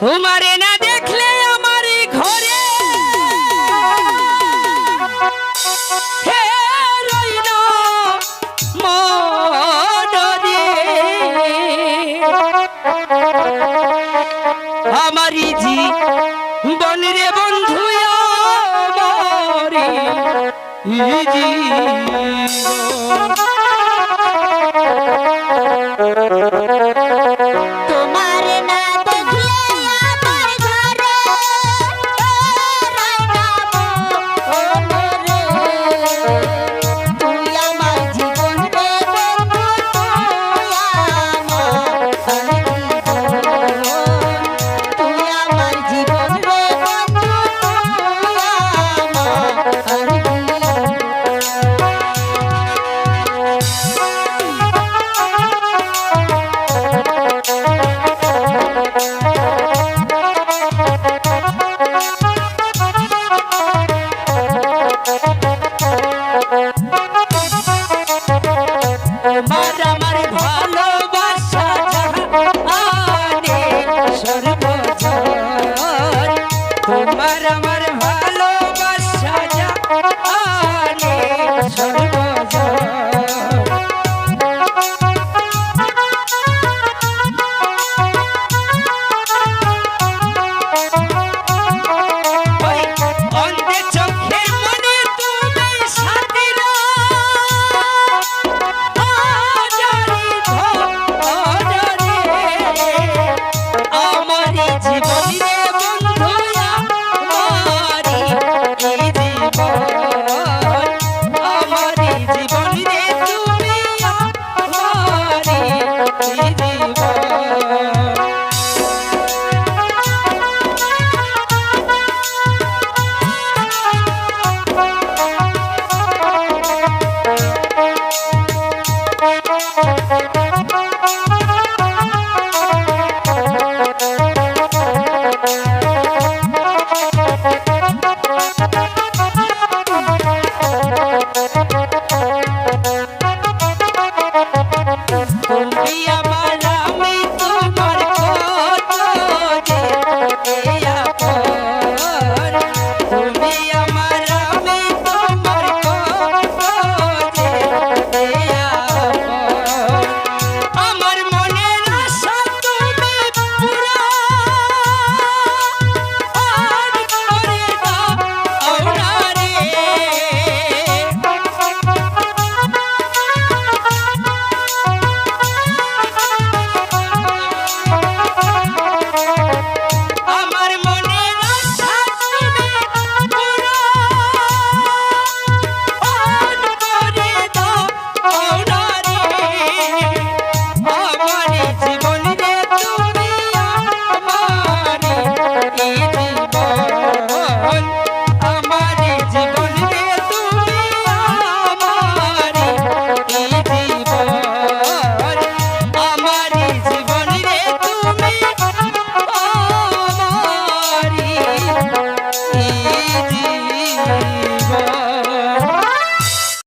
তোমারে না দেখলে আমার ঘরে হে রইল মনরে আমারি জি বনরে বন্ধু জি